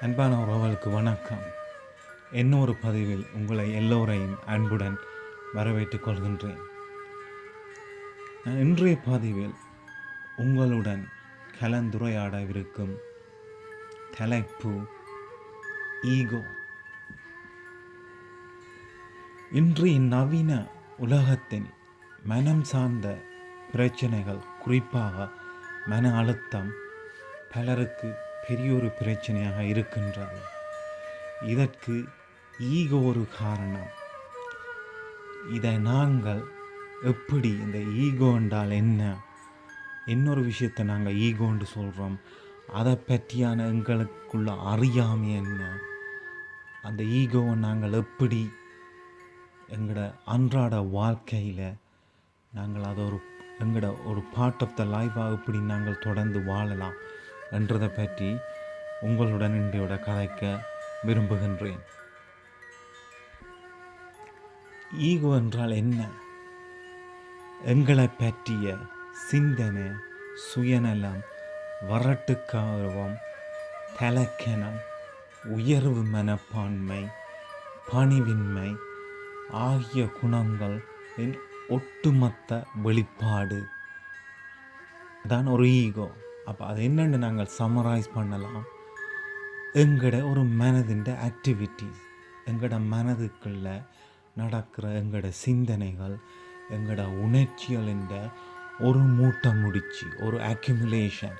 அன்பான உறவுகளுக்கு வணக்கம். இன்னொரு பதிவில் உங்களை எல்லோரையும் அன்புடன் வரவேற்றுக் கொள்கின்றேன். நான் இன்றைய பதிவில் உங்களுடன் கலந்துரையாடவிருக்கும் தலைப்பு ஈகோ. இன்றைய நவீன உலகத்தின் மனம் சார்ந்த பிரச்சனைகள் குறிப்பாக மன அழுத்தம் பலருக்கு பெரியொரு பிரச்சனையாக இருக்கின்றது. இதற்கு ஈகோ ஒரு காரணம். இதை நாங்கள் எப்படி இந்த ஈகோ என்றால் என்ன? இன்னொரு விஷயத்தை நாங்கள் ஈகோன்னு சொல்கிறோம் அதை பற்றியான எங்களுக்குள்ள அறியாமை என்ன? அந்த ஈகோவை நாங்கள் எப்படி எங்களோட அன்றாட வாழ்க்கையில் நாங்கள் அதை ஒரு எங்களோட ஒரு பார்ட் ஆஃப் த லைஃபாக எப்படி நாங்கள் தொடர்ந்து வாழலாம்? என்றதை பற்றி உங்களுடன் இன்றையோட கதைக்க விரும்புகின்றேன். ஈகோ என்றால் என்ன? எங்களை பற்றிய சிந்தனை சுயநலம் வரட்டுக்காரவம் தலக்கணம் உயர்வு மனப்பான்மை பணிவின்மை ஆகிய குணங்கள் ஒட்டுமொத்த வெளிப்பாடு. தான் ஒரு ஈகோ. அப்போ அது என்னென்னு நாங்கள் சம்மரைஸ் பண்ணலாம். எங்கட ஒரு மனதின் ஆக்டிவிட்டீஸ் எங்கட மனதுக்குள்ள நடக்கிற எங்கட சிந்தனைகள் எங்கட உணர்ச்சிகளின் ஒரு மூட்டை முடிச்சு ஒரு அக்யூமுலேஷன்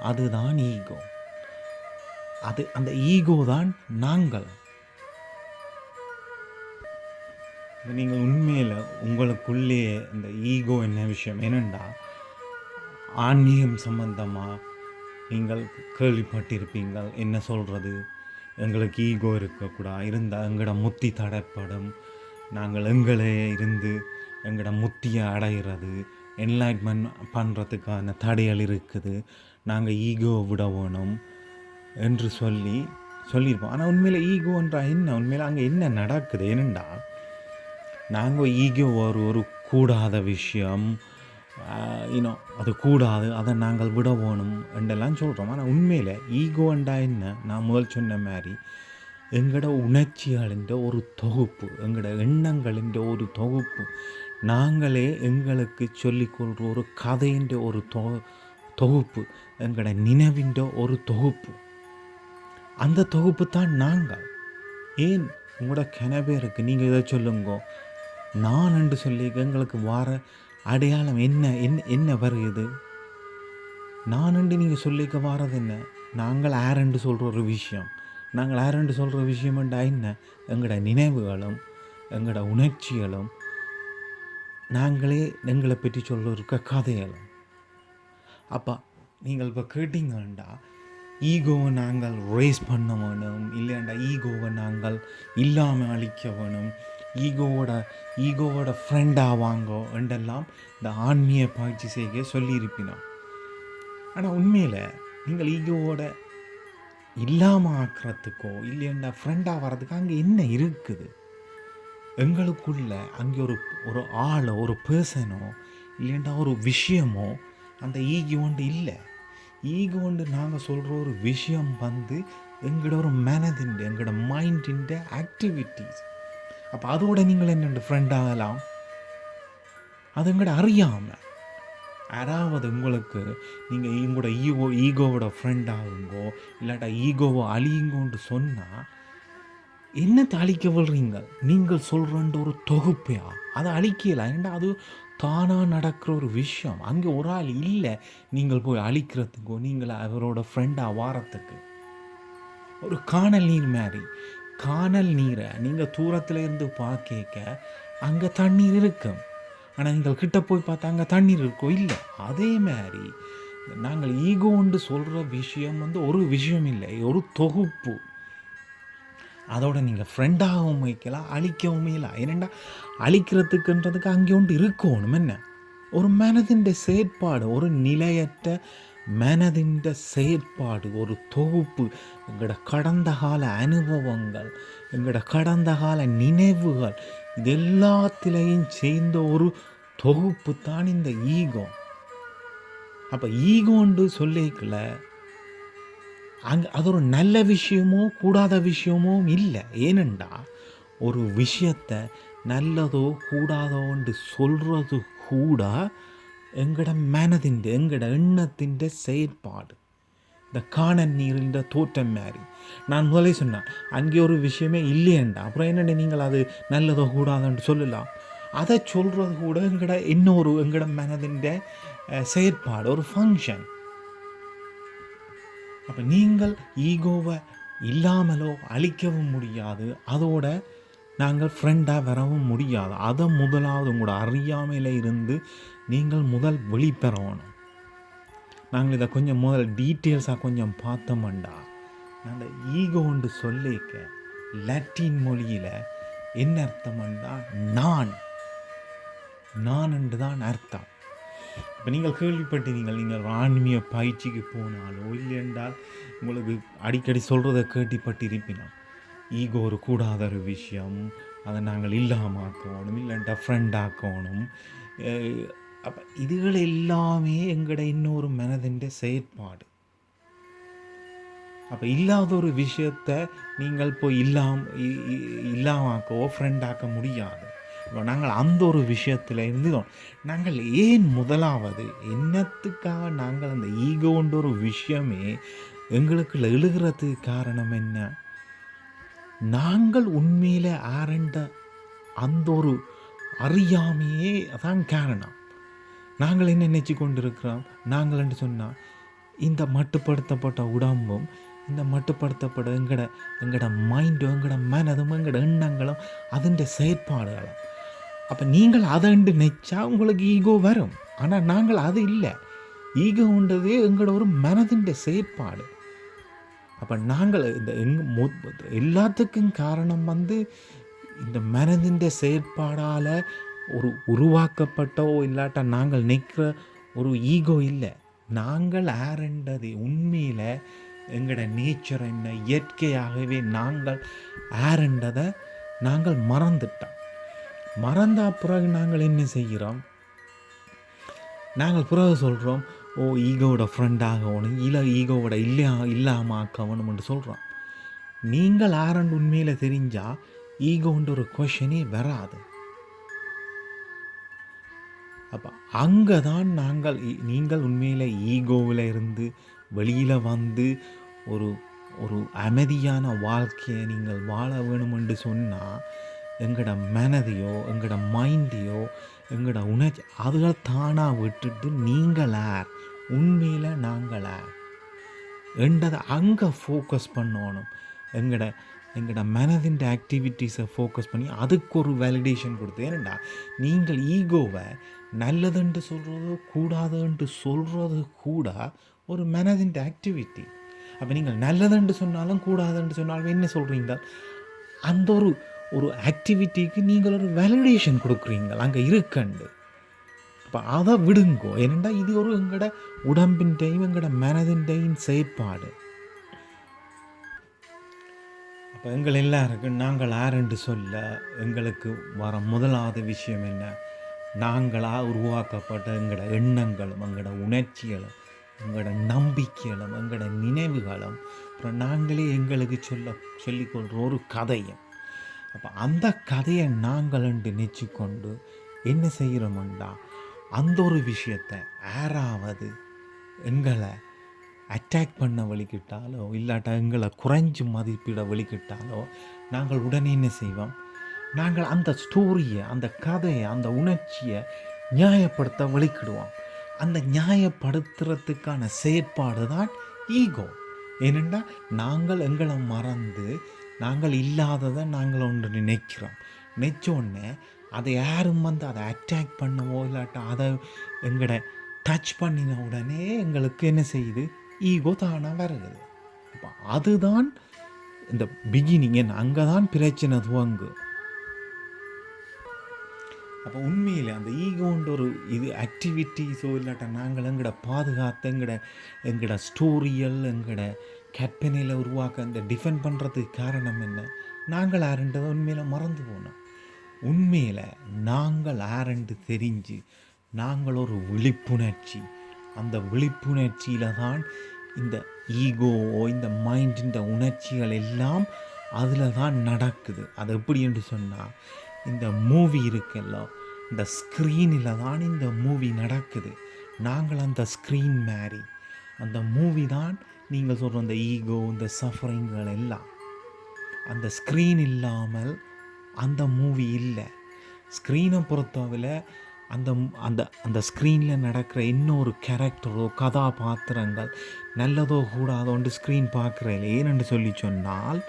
அதுதான் ஈகோ அது அந்த ஈகோ தான் நாங்கள். நீங்கள் உண்மையில் உங்களுக்குள்ளேயே இந்த ஈகோ என்ன விஷயம்? என்னென்னா ஆன்மீகம் சம்பந்தமாக நீங்கள் கேள்விப்பட்டிருப்பீங்கள். என்ன சொல்கிறது எங்களுக்கு ஈகோ இருக்கக்கூடாது இருந்தால் எங்களோட முத்தி தடைப்படும். நாங்கள் எங்களே இருந்து எங்களோட முத்தியை அடைகிறது என்லைட்மெண்ட் பண்ணுறதுக்கான தடைகள் இருக்குது. நாங்கள் ஈகோ விட வேணும் என்று சொல்லி சொல்லியிருப்போம். ஆனால் உண்மையில் ஈகோன்றா என்ன? உண்மையில் அங்கே என்ன நடக்குது? என்னண்டா நாங்கள் ஈகோ ஒரு ஒரு கூடாத விஷயம். இனோ அது கூடாது அதை நாங்கள் விட வேணும் என்றெல்லாம் சொல்கிறோம் ஆனால் உண்மையில் ஈகோண்டா என்ன? நான் முதல் சொன்ன மாதிரி எங்களோட உணர்ச்சிகளின் ஒரு தொகுப்பு எங்களோட எண்ணங்களின் ஒரு தொகுப்பு நாங்களே எங்களுக்கு சொல்லிக்கொள்கிற ஒரு கதையின் ஒரு தொ தொகுப்பு எங்களோட நினைவின் ஒரு தொகுப்பு. அந்த தொகுப்பு தான் நாங்கள். ஏன்? உங்களோட கிணபேருக்கு நீங்கள் இதை சொல்லுங்க. நான் என்று சொல்லி எங்களுக்கு வார அடையாளம் என்ன என்ன என்ன வருகிறது நான் என்று நீங்கள் சொல்லிக்க வாரது என்ன? நாங்கள் ஆரண்டு சொல்கிற ஒரு விஷயம். நாங்கள் ஆரண்டு சொல்கிற விஷயம்ண்டா என்ன? எங்களோட நினைவுகளும் எங்களோட உணர்ச்சிகளும் நாங்களே எங்களை பற்றி சொல்ல இருக்க கதைகளும். அப்போ நீங்கள் இப்போ கேட்டீங்கண்டா ஈகோவை நாங்கள் ரேஸ் பண்ண வேணும் இல்லையாண்டா ஈகோவை நாங்கள் இல்லாமல் அழிக்க வேணும். ஈகோவோட ஈகோவோட ஃப்ரெண்டாக வாங்கோ என்றெல்லாம் இந்த ஆன்மீக பயிற்சி செய்ய சொல்லியிருப்பினோம் ஆனால் உண்மையில் நீங்கள் ஈகோவோட இல்லாமல் ஆக்கிறதுக்கோ இல்லைன்னா ஃப்ரெண்டாக வர்றதுக்கு அங்கே என்ன இருக்குது? எங்களுக்குள்ள அங்கே ஒரு ஒரு ஆளோ ஒரு பர்சனோ இல்லைண்டா ஒரு விஷயமோ அந்த ஈகோண்டு இல்லை. ஈகோண்டு நாங்கள் சொல்கிற ஒரு விஷயம் வந்து எங்களோட ஒரு மனதின் எங்களோட மைண்டின் ஆக்டிவிட்டீஸ் அப்போ அதோட நீங்கள் என்ன ஃப்ரெண்ட் ஆகலாம்? அது அறியாமல் யாராவது உங்களுக்கு நீங்கள் உங்களோட ஈகோ ஈகோவோட ஃப்ரெண்ட் ஆகுங்கோ இல்லாட்டா ஈகோவை அழியுங்கோன்னு சொன்னால் என்ன அழிக்க விடுறீங்க? நீங்கள் சொல்கிறன்ற ஒரு தொகுப்பையா? அதை அழிக்கலாம் ஏன்னா அது தானாக நடக்கிற ஒரு விஷயம். அங்கே ஒரு ஆள் இல்லை. நீங்கள் போய் அழிக்கிறதுக்கோ நீங்கள் அவரோட ஃப்ரெண்டாக வாரத்துக்கு. ஒரு காணல் நீர் மாதிரி. காணல் நீரை நீங்கள் தூரத்தில் இருந்து பார்க்க அங்கே தண்ணீர் இருக்கும். ஆனால் நீங்கள் கிட்ட போய் பார்த்தா அங்கே தண்ணீர் இருக்கோ? இல்லை. அதே மாதிரி நாங்கள் ஈகோண்டு சொல்கிற விஷயம் வந்து ஒரு விஷயம் இல்லை ஒரு தொகுப்பு. அதோட நீங்கள் ஃப்ரெண்டாகவும் வைக்கலாம் அழிக்கவும் இல்லை ஏனெண்டா அழிக்கிறதுக்குன்றதுக்கு அங்கே ஒன்று இருக்கணும். என்ன? ஒரு மனதின் செயற்பாடு ஒரு நிலையற்ற மனதின் செயற்பாடு ஒரு தொகுப்பு எங்களோட கடந்த கால அனுபவங்கள் எங்களோட கடந்த கால நினைவுகள் இது எல்லாத்திலையும் சேர்ந்த ஒரு தொகுப்பு தான் இந்த ஈகோ. அப்போ ஈகோண்டு சொல்லிக்கல அங்கே அது ஒரு நல்ல விஷயமோ கூடாத விஷயமோ இல்லை. ஏனெண்டா ஒரு விஷயத்தை நல்லதோ கூடாதோன்று சொல்கிறது கூட எங்கட மனதிൻ്റെ எங்கட எண்ணத்திൻ്റെ செயற்பாடு. இந்த காணன் நீரின்ற தோற்றம் மாதிரி. நான் முதலே சொன்னேன் அங்கே ஒரு விஷயமே இல்லையேண்டா. அப்புறம் என்ன நீங்கள் அது நல்லதோ கூடாதுன்னு சொல்லலாம். அதை சொல்கிறது கூட எங்கட இன்னொரு எங்கட மனதிൻ്റെ செயற்பாடு ஒரு ஃபங்க்ஷன் அப்போ நீங்கள் ஈகோவை இல்லாமலோ அழிக்கவும் முடியாது. அதோட நாங்கள் ஃப்ரெண்டாக வரவும் முடியாது. அதை முதலாவது உங்களோட அறியாமையில் இருந்து நீங்கள் முதல் வெளிப்பெறணும் நாங்கள் இதை கொஞ்சம் முதல் டீட்டெயில்ஸாக கொஞ்சம் பார்த்தோம்டா. அந்த ஈகோன்று சொல்லிக்க லட்டின் மொழியில் என்ன அர்த்தம்டா? நான். நான் என்று தான் அர்த்தம். இப்போ நீங்கள் கேள்விப்பட்டீர்கள் நீங்கள் ஆன்மீக பயிற்சிக்கு போனாலோ இல்லை என்றால் உங்களுக்கு அடிக்கடி சொல்கிறத கேள்விப்பட்டிருப்பினோம் ஈகோ ஒரு கூடாத ஒரு விஷயம். அதை நாங்கள் இல்லாமல் ஆக்கணும் இல்லை ஃப்ரெண்ட் ஆக்கணும். அப்போ இதுகள் எல்லாமே எங்கட இன்னொரு மனதின் செயற்பாடு. அப்போ இல்லாத ஒரு விஷயத்தை நீங்கள் போய் இல்லாம இல்லாமாக்கவோ ஃப்ரெண்டாக்க முடியாது. இப்போ நாங்கள் அந்த ஒரு விஷயத்தில் இருந்துதோம் நாங்கள் ஏன் முதலாவது என்னத்துக்காக நாங்கள் அந்த ஈகோன்ற ஒரு விஷயமே எங்களுக்குள்ள எழுகிறதுக்கு காரணம் என்ன? நாங்கள் உண்மையில் ஆரண்ட அந்த ஒரு அறியாமையே அதான் காரணம். நாங்கள் என்ன நினச்சி கொண்டிருக்கிறோம்? நாங்கள் என்று சொன்னால் இந்த மட்டுப்படுத்தப்பட்ட உடம்பும் இந்த மட்டுப்படுத்தப்பட்ட எங்கட எங்கட மைண்டும் எங்கட மனதும் எங்கட எண்ணங்களும் அதன் செயற்பாடுகளும். அப்போ நீங்கள் அதை நினைச்சா உங்களுக்கு ஈகோ வரும். ஆனால் நாங்கள் அது இல்லை. ஈகோன்றதே எங்களோட ஒரு மனதின் செயற்பாடு. அப்போ நாங்கள் இந்த எங் எல்லாத்துக்கும் காரணம் வந்து இந்த மனதின் செயற்பாடால் ஒரு உருவாக்கப்பட்டோ இல்லாட்டா நாங்கள் நிற்கிற ஒரு ஈகோ இல்லை. நாங்கள் ஆரண்டது உண்மையில் எங்களோட நேச்சர் என்ன? இயற்கையாகவே நாங்கள் ஆரண்டதை நாங்கள் மறந்துட்டோம். மறந்த பிறகு நாங்கள் என்ன செய்கிறோம்? நாங்கள் பிறகு சொல்கிறோம் ஓ ஈகோவோட ஃப்ரெண்டாகணும் இல்லை ஈகோவோட இல்லையா இல்லாமல் ஆக்கணும்னு சொல்கிறோம் நீங்கள் ஆரண்டு உண்மையில் தெரிஞ்சால் ஈகோன்ற ஒரு கொஷனே வராது. அப்போ அங்கே தான் நாங்கள் நீங்கள் உண்மையில் ஈகோவில் இருந்து வெளியில் வந்து ஒரு ஒரு அமைதியான வாழ்க்கையை நீங்கள் வாழ வேணுமென்று சொன்னால் எங்களோட மனதையோ எங்களோட மைண்டையோ எங்களோட உணர்ச்சி அதுகள் தானாக விட்டுட்டு நீங்கள் உண்மையில் நாங்கள் என்றதை அங்கே ஃபோக்கஸ் பண்ணணும். எங்களோட எங்களோட மனதின் ஆக்டிவிட்டீஸை ஃபோக்கஸ் பண்ணி அதுக்கு ஒரு வேலிடேஷன் கொடுத்து ஏனண்டா நீங்கள் ஈகோவை நல்லதுன்ட்டு சொல்கிறது கூடாதுன்ட்டு சொல்கிறது கூட ஒரு மனதின் ஆக்டிவிட்டி அப்போ நீங்கள் நல்லதுன்ட்டு சொன்னாலும் கூடாதுன்ட்டு சொன்னாலும் என்ன சொல்கிறீங்க அந்த ஒரு ஒரு ஆக்டிவிட்டிக்கு நீங்கள் ஒரு வேலிடேஷன் கொடுக்குறீங்க அங்கே இருக்கண்டு. அப்போ அதை விடுங்கோ ஏனெண்டா இது ஒரு எங்களோட உடம்பின் டைம் எங்களோட மனதின்டையும் செயற்பாடு. அப்போ எங்கள் எல்லாருக்கும் நாங்கள் ஆரென்று சொல்ல எங்களுக்கு வர முதலாவது விஷயம் என்ன? நாங்களாக உருவாக்கப்பட்ட எங்களோட எண்ணங்களும் எங்களோட உணர்ச்சிகளும் எங்களோட நம்பிக்கைகளும் எங்களோட நினைவுகளும் அப்புறம் நாங்களே எங்களுக்கு சொல்ல சொல்லிக்கொள்கிற ஒரு கதையும். அப்போ அந்த கதையை நாங்கள் என்று நினச்சிக்கொண்டு என்ன செய்கிறோம்டா அந்த ஒரு விஷயத்தை யாராவது எங்களை அட்டாக் பண்ண வழிகிட்டாலோ இல்லாட்டா எங்களை குறைஞ்சி மதிப்பிட வழிகிட்டாலோ நாங்கள் உடனே என்ன செய்வோம்? நாங்கள் அந்த ஸ்டோரியை அந்த கதையை அந்த உணர்ச்சியை நியாயப்படுத்த வழிக்கிடுவோம் அந்த நியாயப்படுத்துறதுக்கான செயற்பாடு தான் ஈகோ. ஏனெண்டா நாங்கள் எங்களை மறந்து நாங்கள் இல்லாததை நாங்கள் ஒன்று நினைக்கிறோம். நினச்சோடனே அதை யாரும் வந்து அதை அட்டாக் பண்ணவோ இல்லாட்டா அதை எங்களை டச் பண்ணின உடனே எங்களுக்கு என்ன செய்யுது? ஈகோ தானாக வருது. அப்போ அதுதான் இந்த பிகினிங் என் அங்கே தான் பிரச்சனை துவங்கு அப்போ உண்மையில் அந்த ஈகோன்ற ஒரு இது ஆக்டிவிட்டிஸோ இல்லாட்டா நாங்கள் எங்களோட பாதுகாத்து எங்களோட எங்களோட ஸ்டோரியல் எங்களோட கற்பனையில் உருவாக்க இந்த டிஃபெண்ட் பண்ணுறதுக்கு காரணம் என்ன? நாங்கள் ஆரண்டதை உண்மையில் மறந்து போனோம். உண்மையில் நாங்கள் ஆரண்டு தெரிஞ்சு நாங்கள் ஒரு விழிப்புணர்ச்சி அந்த விழிப்புணர்ச்சியில் தான் இந்த ஈகோவோ இந்த மைண்டின் உணர்ச்சிகள் எல்லாம் அதில் தான் நடக்குது. அது எப்படி என்று சொன்னால் இந்த மூவி இருக்குல்ல இந்த ஸ்க்ரீனில் தான் இந்த மூவி நடக்குது. நாங்கள் அந்த ஸ்க்ரீன் மாதிரி அந்த மூவி தான் நீங்கள் சொல்கிற அந்த ஈகோ இந்த சஃபரிங்கள் எல்லாம். அந்த ஸ்க்ரீன் இல்லாமல் அந்த மூவி இல்லை. ஸ்க்ரீனை பொறுத்தவரை அந்த அந்த அந்த ஸ்க்ரீனில் நடக்கிற இன்னொரு கேரக்டரோ கதாபாத்திரங்கள் நல்லதோ கூடாதோண்டு ஸ்க்ரீன் பார்க்குறேன் ஏனென்று சொல்லி சொன்னால்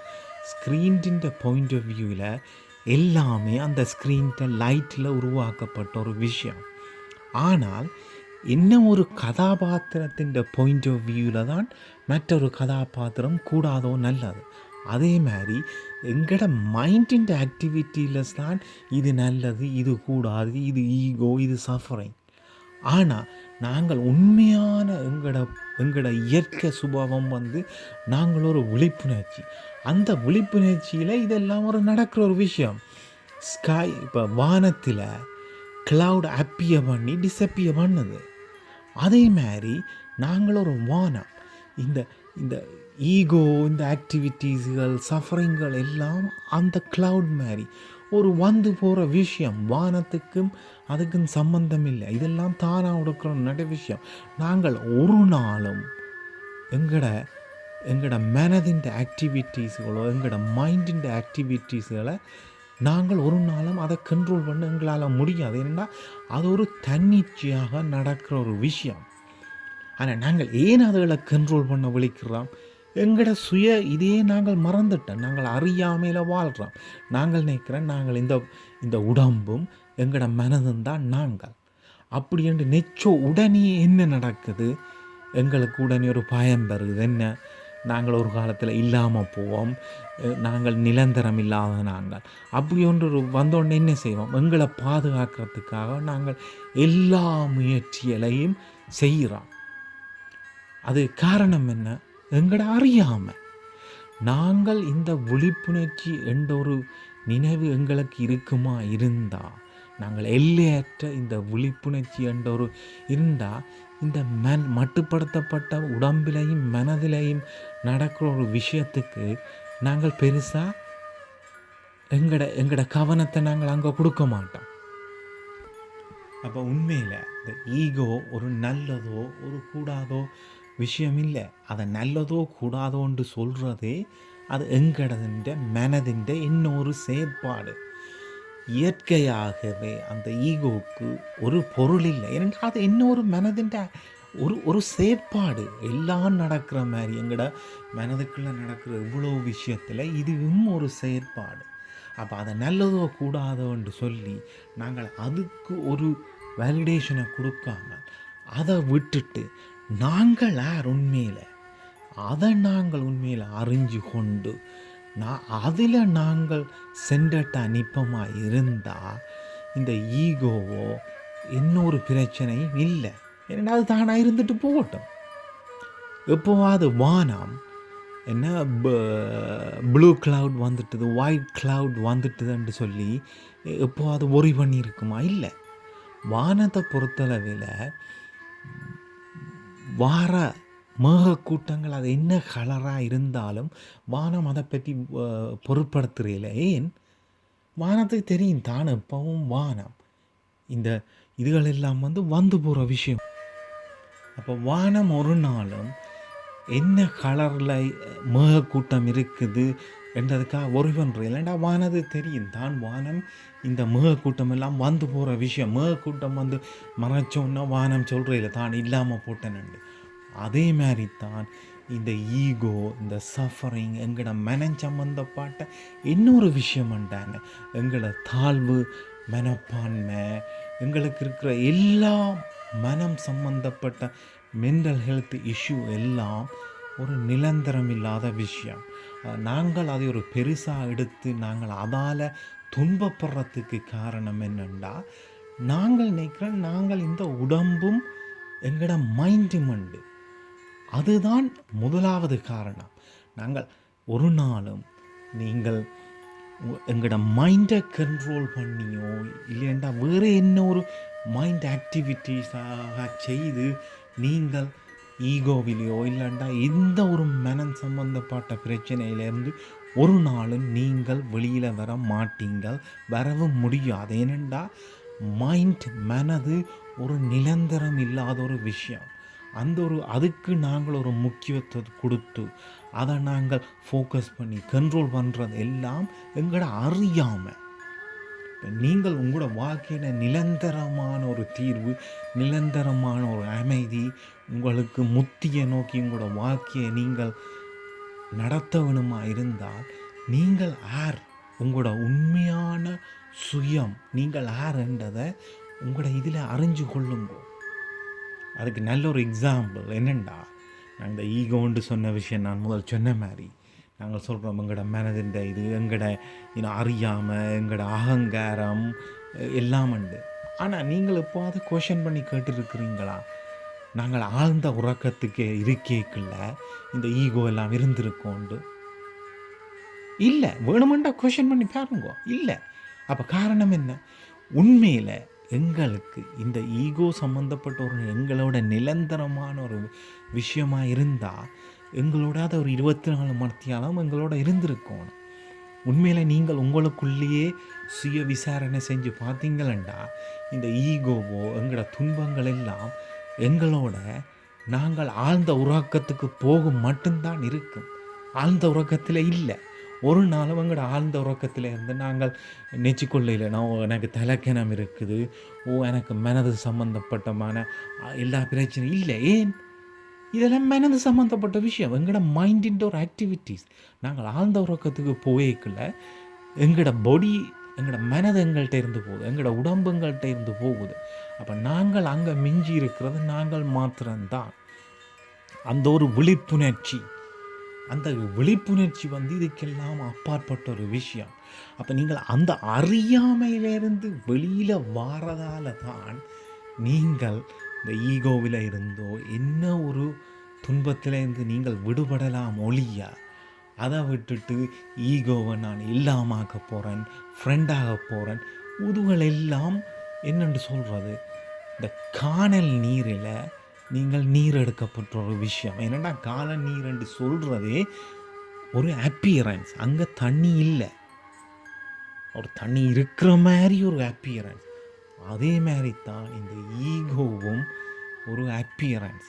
ஸ்க்ரீன்டின் பாயிண்ட் ஆஃப் வியூவில் எல்லாமே அந்த ஸ்க்ரீன்ட லைட்டில் உருவாக்கப்பட்ட ஒரு விஷயம். ஆனால் என்ன ஒரு கதாபாத்திரத்தின் பாயிண்ட் ஆஃப் வியூவில் தான் மற்றொரு கதாபாத்திரம் கூடாதோ நல்லது. அதே மாதிரி எங்களோட மைண்டின் ஆக்டிவிட்டியில் தான் இது நல்லது இது கூடாது இது ஈகோ இது சஃபரிங் ஆனால் நாங்கள் உண்மையான எங்களோட எங்களோட இயற்கை சுபாவம் வந்து நாங்கள் ஒரு விழிப்புணர்ச்சி. அந்த விழிப்புணர்ச்சியில் இதெல்லாம் ஒரு நடக்கிற ஒரு விஷயம். ஸ்காய் இப்போ வானத்தில் கிளவுட் அப்பிய பண்ணி டிஸப்பிய பண்ணுது. அதே மாதிரி நாங்கள் ஒரு வானம். இந்த இந்த ஈகோ இந்த ஆக்டிவிட்டீஸுகள் சஃபரிங்கள் எல்லாம் அந்த கிளவுட் மாதிரி. ஒரு வந்து போகிற விஷயம் வானத்துக்கும் அதுக்கும் சம்பந்தம் இல்லை. இதெல்லாம் தானாக உடுக்கிற நட விஷயம். நாங்கள் ஒரு நாளும் எங்களோட எங்களோட மனதின் ஆக்டிவிட்டீஸுகளோ எங்களோட மைண்டின் ஆக்டிவிட்டீஸுகளை நாங்கள் ஒரு நாளும் அதை கண்ட்ரோல் பண்ண எங்களால் முடியாது. ஏன்னா அது ஒரு தன்னிச்சையாக நடக்கிற ஒரு விஷயம். ஆனால் நாங்கள் ஏன் அதுகளை கண்ட்ரோல் பண்ண விழிக்கிறோம்? எங்களோட சுய இதே நாங்கள் மறந்துட்டோம். நாங்கள் அறியாமையில் வாழ்கிறோம் நாங்கள் நினைக்கிறோம் நாங்கள் இந்த இந்த உடம்பும் எங்களோட மனதும் தான் நாங்கள். அப்படி என்று நெச்சோ உடனே என்ன நடக்குது? எங்களுக்கு உடனே ஒரு பயம் வருது. என்ன? நாங்கள் ஒரு காலத்தில் இல்லாமல் போவோம். நாங்கள் நிரந்தரம் இல்லாத நாங்கள். அப்படி ஒன்று வந்தோடனே என்ன செய்வோம்? எங்களை பாதுகாக்கிறதுக்காக நாங்கள் எல்லா முயற்சிகளையும் செய்கிறோம். அது காரணம் என்ன? எங்கட அறியாமல் நாங்கள் இந்த விழிப்புணர்ச்சி என்ற ஒரு நினைவு எங்களுக்கு இருக்குமா இருந்தால் நாங்கள் எல்லையற்ற இந்த விழிப்புணர்ச்சி என்ற ஒரு இருந்தால் இந்த மன் மட்டுப்படுத்தப்பட்ட உடம்பிலையும் மனதிலையும் நடக்கிற ஒரு விஷயத்துக்கு நாங்கள் பெருசாக எங்கட எங்கட கவனத்தை நாங்கள் அங்கே கொடுக்க மாட்டோம். அப்போ உண்மையில் இந்த ஈகோ ஒரு நல்லதோ ஒரு கூடாதோ விஷயம் இல்லை அதை நல்லதோ கூடாதோன்னு சொல்கிறதே அது எங்கடதுன்ற மனதிൻ്റെ இன்னொரு செயற்பாடு. இயற்கையாகவே அந்த ஈகோவுக்கு ஒரு பொருள் இல்லை. ஏனென்றால் அது இன்னொரு மனதின் ஒரு ஒரு செயற்பாடு. எல்லாம் நடக்கிற மாதிரி எங்கட மனதுக்குள்ளே நடக்கிற இவ்வளோ விஷயத்தில் இதுவும் ஒரு செயற்பாடு. அப்போ அதை நல்லதோ கூடாதோன்னு சொல்லி நாங்கள் அதுக்கு ஒரு வேலிடேஷனை கொடுக்காம அதை விட்டுட்டு நாங்கள் யார் உண்மையில் அதை நாங்கள் உண்மையில் அறிஞ்சு கொண்டு நான் அதில் நாங்கள் சென்றட்ட நிப்பமாக இருந்தால் இந்த ஈகோவோ இன்னொரு பிரச்சனையும் இல்லை. ஏன்னா அது தானாக இருந்துட்டு போகட்டும். எப்போவாது வானம் என்ன ப்ளூ கிளவுட் வந்துட்டுது ஒயிட் கிளவுட் வந்துட்டுதுன்னு சொல்லி எப்போவாது ஒரி பண்ணியிருக்குமா இல்லை. வானத்தை பொறுத்தளவில் வார மேகக்கூட்டங்கள் அது என்ன கலராக இருந்தாலும் வானம் அதை பற்றி அஹ், பொருட்படுத்துறையில். ஏன்? வானத்துக்கு தெரியும் தான் எப்பவும் வானம். இந்த இதுகள் எல்லாம் வந்து வந்து போகிற விஷயம். அப்போ வானம் ஒரு நாளும் என்ன கலரில் மேகக்கூட்டம் இருக்குது என்றதுக்காக ஒருவன் இல்லைண்டா வானது தெரியும். தான் வானம். இந்த மேகக்கூட்டம் எல்லாம் வந்து போகிற விஷயம். மேகக்கூட்டம் வந்து மறைச்சோன்னா வானம் சொல்கிறதில்ல தான் இல்லாமல் போட்டேன்னு அதே மாதிரி தான் இந்த ஈகோ இந்த சஃபரிங் எங்களோட மனம் சம்மந்தப்பட்ட இன்னொரு விஷயம்ண்டாங்க எங்களோட தாழ்வு மனப்பான்மை எங்களுக்கு இருக்கிற எல்லா மனம் சம்பந்தப்பட்ட மென்டல் ஹெல்த் இஷ்யூ எல்லாம் ஒரு நிரந்தரம் இல்லாத விஷயம். நாங்கள் அதை ஒரு பெருசாக எடுத்து நாங்கள் அதால் துன்பப்படுறதுக்கு காரணம் என்னென்னா நாங்கள் நினைக்கிறோம் நாங்கள் இந்த உடம்பும் எங்களோட மைண்டும் உண்டு. அதுதான் முதலாவது காரணம். நாங்கள் ஒரு நாளும் நீங்கள் எங்களோட மைண்டை கண்ட்ரோல் பண்ணியோ இல்லைண்டா வேறு என்ன ஒரு மைண்ட் ஆக்டிவிட்டீஸாக செய்து நீங்கள் ஈகோவிலையோ இல்லைண்டா எந்த ஒரு மனம் சம்பந்தப்பட்ட பிரச்சனையிலேருந்து ஒரு நாளும் நீங்கள் வெளியில் வர மாட்டீங்கள். வரவும் முடியாது. ஏனெண்டா மைண்ட் மனது ஒரு நிரந்தரம் இல்லாத ஒரு விஷயம். அந்த ஒரு அதுக்கு நாங்கள் ஒரு முக்கியத்துவத்தை கொடுத்து அதை நாங்கள் ஃபோக்கஸ் பண்ணி கண்ட்ரோல் பண்ணுறது எல்லாம் எங்களோட அறியாமல் இப்போ நீங்கள் உங்களோட வாழ்க்கையில் நிரந்தரமான ஒரு தீர்வு நிரந்தரமான ஒரு அமைதி உங்களுக்கு முத்தியை நோக்கி உங்களோட வாழ்க்கையை நீங்கள் நடத்தவனுமாக இருந்தால் நீங்கள் ஆர் உங்களோட உண்மையான சுயம் நீங்கள் ஆர்ன்றதை உங்களோட இதில் அறிஞ்சு கொள்ளுங்க. அதுக்கு நல்ல ஒரு எக்ஸாம்பிள் என்னெண்டா நான் இந்த ஈகோண்டு சொன்ன விஷயம் நான் முதல் சொன்ன மாதிரி நாங்கள் சொல்கிறோம் எங்களோட மனதின் இது எங்களோட இன்னும் அறியாமல் எங்களோட அகங்காரம் எல்லாம் உண்டு. ஆனால் நீங்கள் எப்போது கொஷன் பண்ணி கேட்டுருக்கிறீங்களா? நாங்கள் ஆழ்ந்த உறக்கத்துக்கு இருக்கேக்குள்ள இந்த ஈகோ எல்லாம் இருந்திருக்கோண்டு. இல்லை வேணுமெண்டா கொஷின் பண்ணி பாருங்க. இல்லை. அப்போ காரணம் என்ன? உண்மையில் எங்களுக்கு இந்த ஈகோ சம்மந்தப்பட்ட ஒரு எங்களோட நிரந்தரமான ஒரு விஷயமா இருந்தால் எங்களோட அது ஒரு இருபத்தி நாலு மணித்தியாலும் எங்களோட இருந்திருக்கணும். உண்மையில் நீங்கள் உங்களுக்குள்ளேயே சுய விசாரணை செஞ்சு பார்த்தீங்களண்டா இந்த ஈகோவோ எங்களோட துன்பங்கள் எல்லாம் எங்களோட நாங்கள் ஆழ்ந்த உறக்கத்துக்கு போகும் மட்டும்தான் இருக்கும். ஆழ்ந்த உறக்கத்தில் இல்லை. ஒரு நாளும் எங்களோட ஆழ்ந்த உறக்கத்தில் இருந்து நாங்கள் நெச்சிக்கொள்ளையில்னா ஓ எனக்கு தலைக்கணம் இருக்குது. ஓ எனக்கு மனது சம்பந்தப்பட்டமான எல்லா பிரச்சனையும் இல்லை. ஏன்? இதெல்லாம் மனது சம்மந்தப்பட்ட விஷயம். எங்களோட மைண்டின் ஒரு ஆக்டிவிட்டீஸ் நாங்கள் ஆழ்ந்த உறக்கத்துக்கு போயிக்கல எங்களோட பாடி எங்களோட மனது எங்கள்கிட்ட இருந்து போகுது. எங்களோட உடம்பு எங்கள்கிட்ட இருந்து போகுது. அப்போ நாங்கள் அங்கே மிஞ்சி இருக்கிறது நாங்கள் மாத்திரம்தான். அந்த ஒரு விழிப்புணர்ச்சி. அந்த விழிப்புணர்ச்சி வந்து இதுக்கெல்லாம் அப்பாற்பட்ட ஒரு விஷயம். அப்போ நீங்கள் அந்த அறியாமையிலிருந்து வெளியில் வாரதால தான் நீங்கள் இந்த ஈகோவில் இருந்தோ என்ன ஒரு துன்பத்திலேருந்து நீங்கள் விடுபடலாம் ஒழிய அதை விட்டுட்டு ஈகோவை நான் இல்லாமாக்க போகிறேன் ஃப்ரெண்டாக போகிறேன் உதுகள் எல்லாம் என்னென்று சொல்கிறது இந்த காணல் நீரில் நீங்கள் நீர் எடுக்கப்பட்ட ஒரு விஷயம். என்னடா கால நீர் என்று சொல்கிறதே ஒரு அப்பியரன்ஸ் அங்கே தண்ணி இல்லை. ஒரு தண்ணி இருக்கிற மாதிரி ஒரு அப்பியரன்ஸ் அதே மாதிரி தான் இந்த ஈகோவும் ஒரு அப்பியரன்ஸ்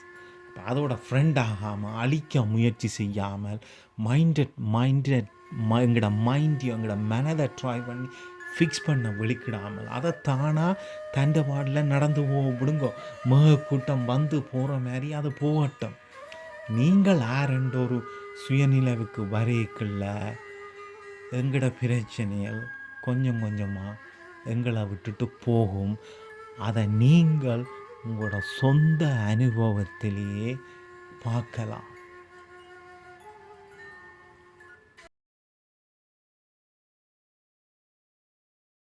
அதோட ஃப்ரெண்ட் ஆகாமல் அழிக்க முயற்சி செய்யாமல் மைண்டட் மைண்டட் எங்களோட மைண்டையும் எங்களோட மனதை ட்ரை பண்ணி ஃபிக்ஸ் பண்ண வெளிக்கிடாமல் அதை தானாக தண்டை பாடில் நடந்து போ விடுங்கோ. மேக கூட்டம் வந்து போகிற மாதிரி அது போகட்டும். நீங்கள் ஆரண்ட ஒரு சுயநிலவுக்கு வரைக்குள்ள எங்களோட பிரச்சனைகள் கொஞ்சம் கொஞ்சமாக எங்களை விட்டுட்டு போகும். அதை நீங்கள் உங்களோட சொந்த அனுபவத்திலேயே பார்க்கலாம்.